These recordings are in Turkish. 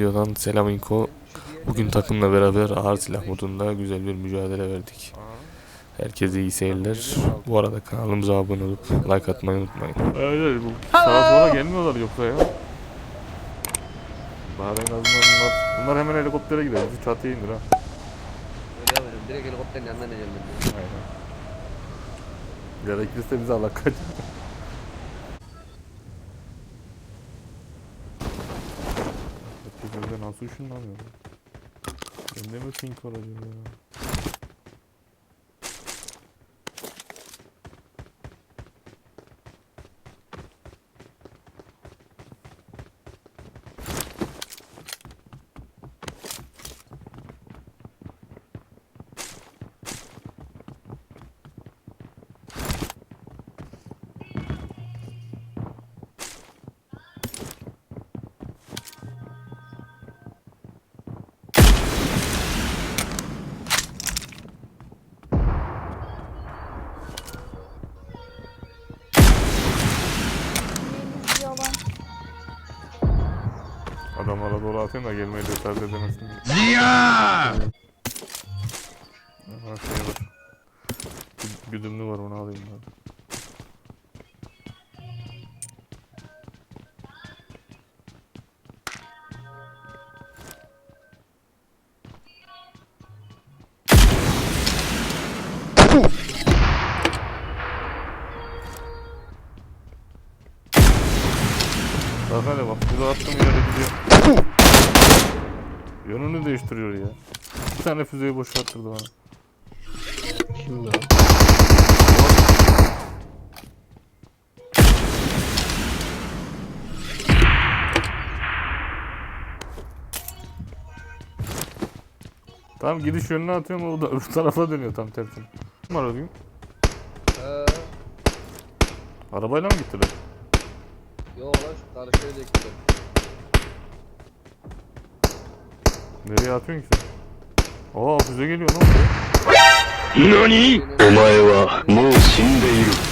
Videodan selam Inko. Bugün takımla beraber ağır silah modunda güzel bir mücadele verdik. Herkese iyi seyirler. Bu arada kanalımıza abone olup like atmayı unutmayın. Öyle bu sağa sola gelmiyorlar yoksa ya. Bahar en azından bunlar, bunlar hemen helikoptere gider. Bizi çatıya indir ha. Öyle yapacağım. Direkt helikopterin yanına ben. Aynen. Gerekirse bizi Allah kaç. Herkes nasıl ışınlanıyor? Bende mi pink var acaba ya? Adamlara doğru atayım da gelmeyi cesaret edemesin. Ziya! Aha şey var. Gü- Güdümlü var onu alayım ben. Bak hele bak bize attığım yere gidiyor. Yönünü değiştiriyor ya. Bir tane füzeyi boşalttırdı bana. Şimdi o. Tam gidiş yönüne atıyorum o da öbür tarafa dönüyor tam tersine. Kim var arayayım? Ee, Arabayla mı gittiler? yo lan şu karşıya da gidelim. Nereye atıyorsun ki sen? Aa füze geliyor ne oluyor? NANI? Omae wa mou shindeiru.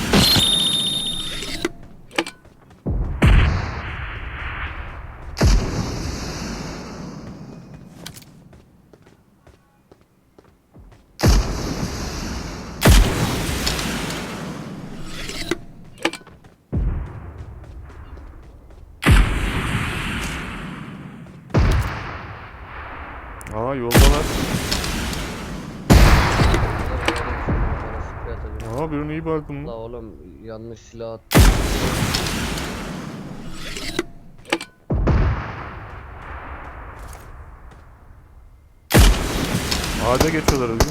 Aa yoldalar. Aa birini iyi baktım La oğlum yanlış silah attım. Ağaca geçiyorlar öyle.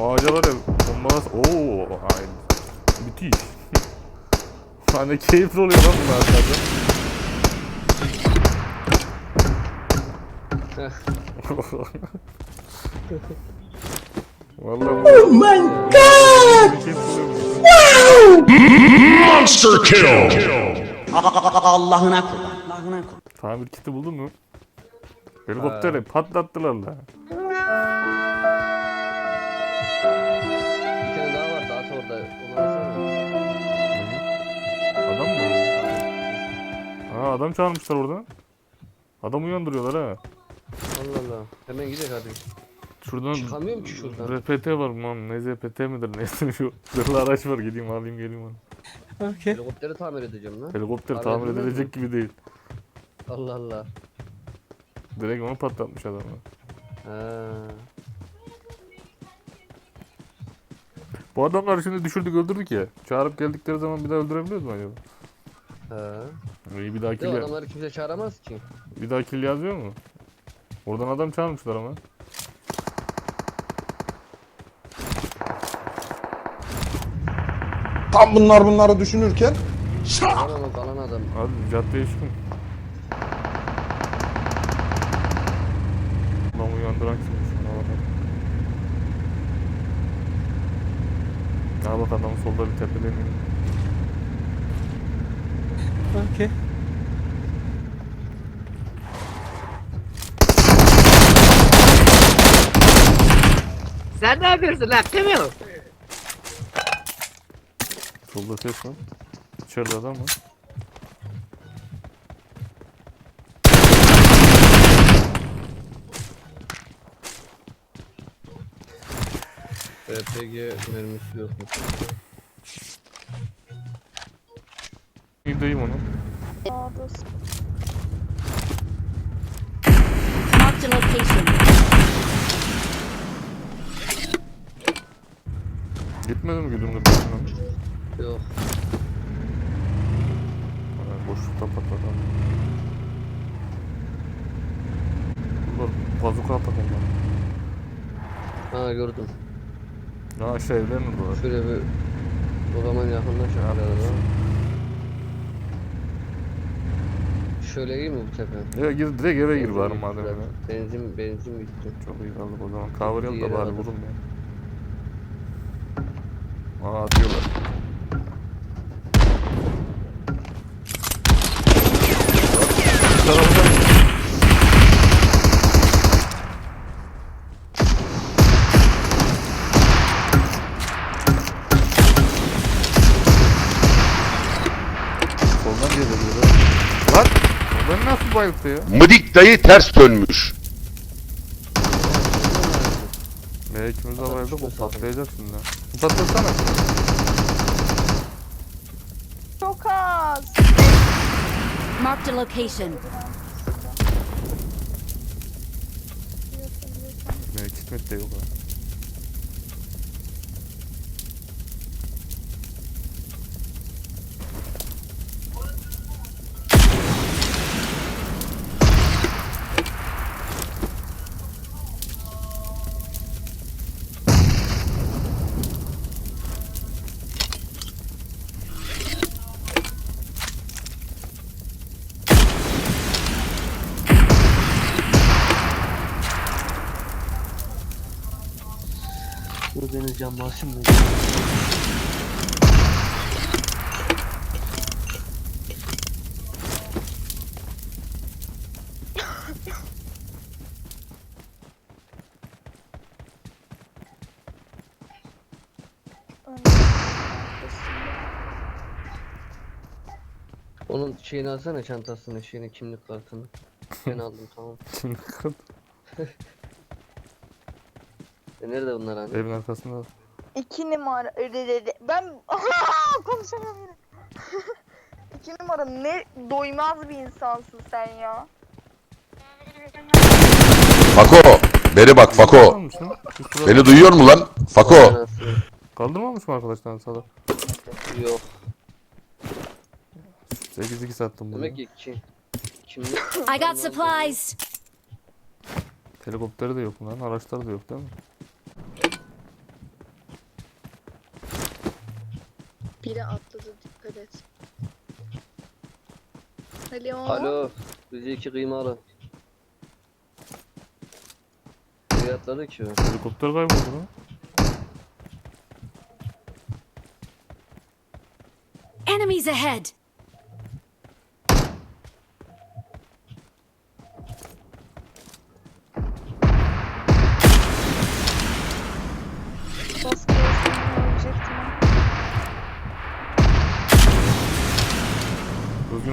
Ağaca var ya bombalar. Oo ay. Müthiş. hani keyifli oluyor lan bunlar zaten. Vallahi oh my god! Monster kill! Allah'ına kurban. Allah'ına kurban. Tamir kiti buldun mu? Helikopteri patlattılar la. Bir tane daha var daha orada. Onu alsana. Adam mı? Ha adam çağırmışlar orada. Adam uyandırıyorlar ha. Allah Allah. Hemen gidelim hadi. Şuradan Çıkamıyorum ki şuradan. RPT var mı? Ne ZPT midir? Neyse şu zırhlı araç var. Gideyim alayım geleyim onu. Helikopteri tamir edeceğim lan. Helikopter Abi tamir edilmez edilecek mi? gibi değil. Allah Allah. Direkt onu patlatmış adamı. Ha. Bu adamlar şimdi düşürdük öldürdük ya. Çağırıp geldikleri zaman bir daha öldürebiliyoruz mu acaba? Ha. İyi bir daha De kill, ya- adamları kimse çağıramaz ki. bir daha kill yazıyor mu? Oradan adam çağırmışlar ama. Tam bunlar bunları düşünürken Kalan o kalan adam. Hadi caddeye çıkın. Lan uyandıran kimmiş şuna bakalım. Ha bak adam solda bir tepeden iniyor. Okey. Sen ne yapıyorsun lan? Demiyor. Solda ses var. İçeride adam var. RPG mermisi yok mu? Gideyim onu. Marked a location. Gitmedi mi güdümlü başına? Yok. Ha, Boşlukta patladı. Dur, bazuka atalım Ha gördüm. lan. Ha şey evlerin orada. Şöyle bir o zaman yakınlaş arada. Şöyle iyi mi bu tepe? Ya gir direkt eve gir bari madem. Benzin benzin bitti. Çok iyi kaldık o zaman. Cover yap da bari alır. Aa atıyorlar. Bir taraftan Soldan diye veriyor. Lan! Ben nasıl bayılttı ya? Mıdik dayı ters dönmüş. De bayıldık o patlayacak şimdi. Patlasana. çok az. Marked a location. Ne kismet de yok ha. Bu deniz can basım mı? Onun şeyini alsana çantasını, şeyini, kimlik kartını. Ben aldım tamam. Şimdi kırdı. E nerede bunlar hani? Evin arkasında. İki numara. Ben konuşamıyorum. İki numara ne doymaz bir insansın sen ya. Fako. Beri bak Fako. Kaldırmamış lan. Üstüne- Beni duyuyor mu lan? Fako. Kaldırmamış mı arkadaşlar sana? Yok. 8-2 sattım bunu. Demek ki kim? I got supplies. Helikopteri de yok lan. Araçları da yok değil mi? Biri atladı dikkat et. Alo. Alo. Bizi iki kıymalı. Nereye atladı ki? Helikopter kayboldu lan. Enemies ahead.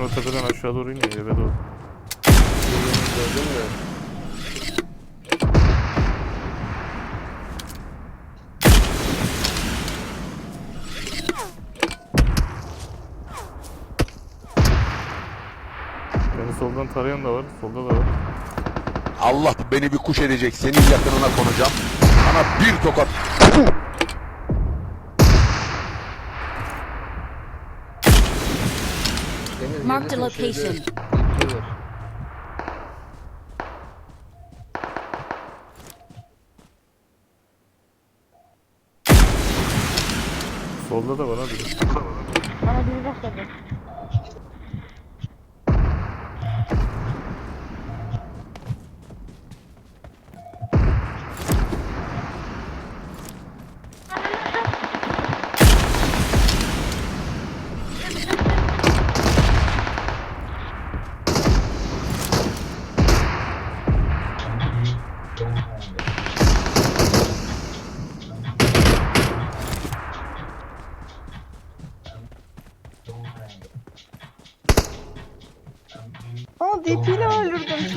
O aşağı doğru iniyor eve doğru. Gördün mü? Beni soldan tarayan da var. Solda da var. Allah beni bir kuş edecek. Senin yakınına konacağım. Sana bir tokat. Marked a location. var. Solda da var abi. Bana biri rastladı.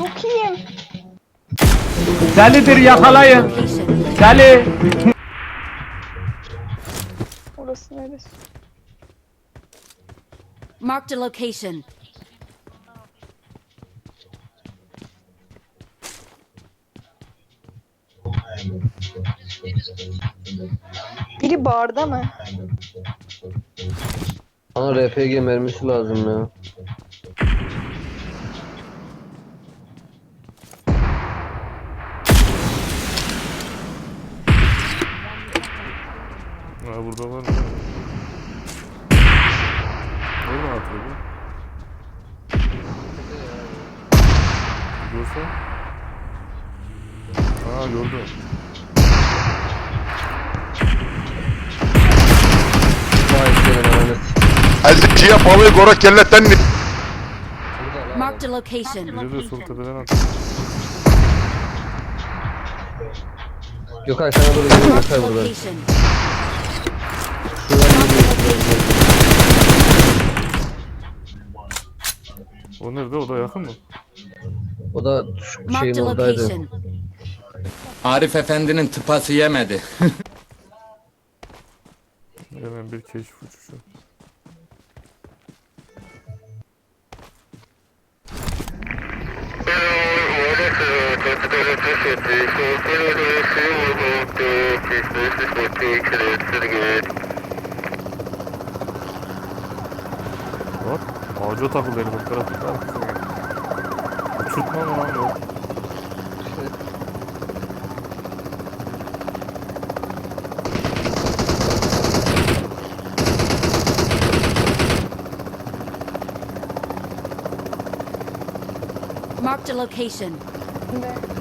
Çok iyiyim. Delidir yakalayın. Deli. Burası neresi? Marked a location. Biri barda mı? Bana RPG mermisi lazım ya. Ha burada var mı? Nereden atıyor bu? Görse? Aa gördüm. Vay senin s- Eziciye balığı gora kelletten Burada lan. Marked a location. Biri de sol tepeden atıyor. Gökay sana doğru geliyor Marked a Gökay burada. location. O nerede? O da yakın mı? O da şu şeyin oradaydı. Arif Efendi'nin tıpası yemedi. Hemen bir keşif uçuşu. Bak ağaca takıldı helikopter attıklar mı? Uçurtma mı lan bu? Marked a location. Ne?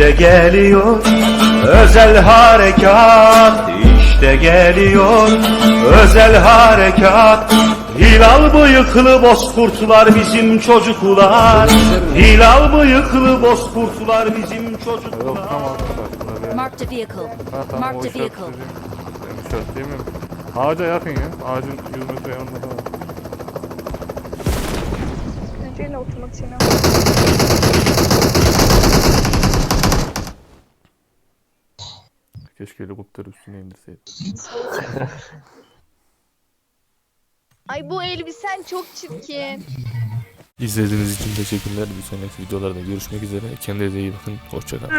İşte geliyor özel harekat İşte geliyor özel harekat Hilal bıyıklı bozkurtlar bizim çocuklar Hilal bıyıklı bozkurtlar bizim çocuklar. Marked a vehicle. Marked a vehicle. dediğim. Ben işaretleyemiyorum. Ağaca yakın ya. Ağacın 100 metre yanında falan. Önceyle otomatiğine Keşke helikopter üstüne indirseydim. Ay bu elbisen çok çirkin. İzlediğiniz için teşekkürler. Bir sonraki videolarda görüşmek üzere. Kendinize iyi bakın. Hoşçakalın.